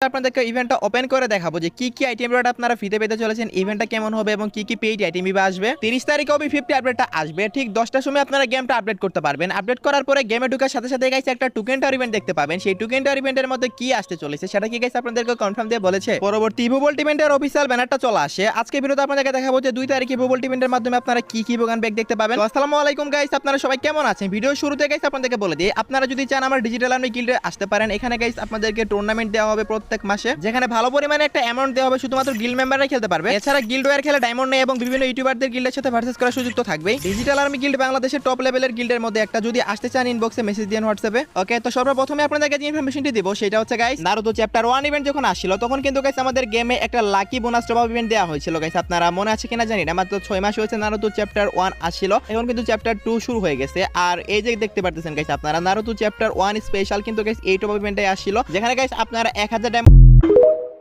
আপনাদেরকে ইভেন্টটা ওপেন করে দেখাবো যে কি কি আইটেম রেট আপনারা ফ্রিতে পেতে চলেছেন ইভেন্টটা কেমন হবে এবং কি কি পেইড আইটেম আসবে। তিরিশ তারিখে ওবি ফিফটি আপডেটটা আসবে। ঠিক দশটার সময় আপনারা গেমটা আপডেট করতে পারবেন। আপডেট করার পরে গেমে ঢোকার সাথে সাথে গাইছে একটা টুকেন ইভেন্ট দেখতে পাবেন। সেই টুকেন টার ইভেন্টের মধ্যে কি আসতে চলেছে সেটা কি গাইছে আপনাদেরকে কনফার্ম দিয়ে বলেছে? পরবর্তী ইভোবল ইভেন্টের অফিসিয়াল ব্যানারটা চলে আসে। আজকে ভিডিওতে আপনাদেরকে দেখাবো যে দুই তারিখে ইভোবল ইভেন্টের মাধ্যমে আপনারা কি কি বোগান ব্যাগ দেখতে পাবেন। আসসালামু আলাইকুম গাইস আপনারা সবাই কেমন আছেন? ভিডিও শুরুতে গাইস আপনাদেরকে বলে দিই, আপনারা যদি চান আমার ডিজিটাল আর্মি গিল্ডে আসতে পারেন। এখানে গাইস আপনাদেরকে টুর্নামেন্ট দেওয়া হবে প্রত্যেক মাসে, যেখানে ভালো পরিমাণে একটা অ্যামাউন্ট দেওয়া হবে শুধুমাত্র গিল্ড মেম্বাররাই খেলতে পারবে। এছাড়া গিল্ড ওয়ার খেলে ডায়মন্ড নেই এবং বিভিন্ন ইউটিউবারদের গিল্ডের সাথে ভার্সেস করার সুযোগ তো থাকবেই। ডিজিটাল আর্মি গিল্ড বাংলাদেশের টপ লেভেলের গিল্ডের মধ্যে একটা। যদি আসতে চান ইনবক্সে মেসেজ দিন হোয়াটসঅ্যাপে ওকে তো সর্বপ্রথমে আপনাদেরকে যে ইনফরমেশনটি দিব, সেটা হচ্ছে guys Naruto chapter one event যখন আসছিল, তখন কিন্তু গাইস আমাদের গেমে একটা লাকি বোনাস টপ ইভেন্ট দেওয়া হয়েছিল। গাইস আপনারা মনে আছে কিনা জানি না, মাত্র ছয় মাস হয়েছে নারুতো চ্যাপ্টার ওয়ান আসছিল। এখন কিন্তু চ্যাপ্টার টু শুরু হয়ে গেছে। আর এই যে দেখতে পারতেছেন গাইস আপনারা নারুতো চ্যাপ্টার ওয়ান স্পেশাল কিন্তু গাইস এই টপ ইভেন্টে আসছিল। যেখানে গাইস আপনারা এক হাজার you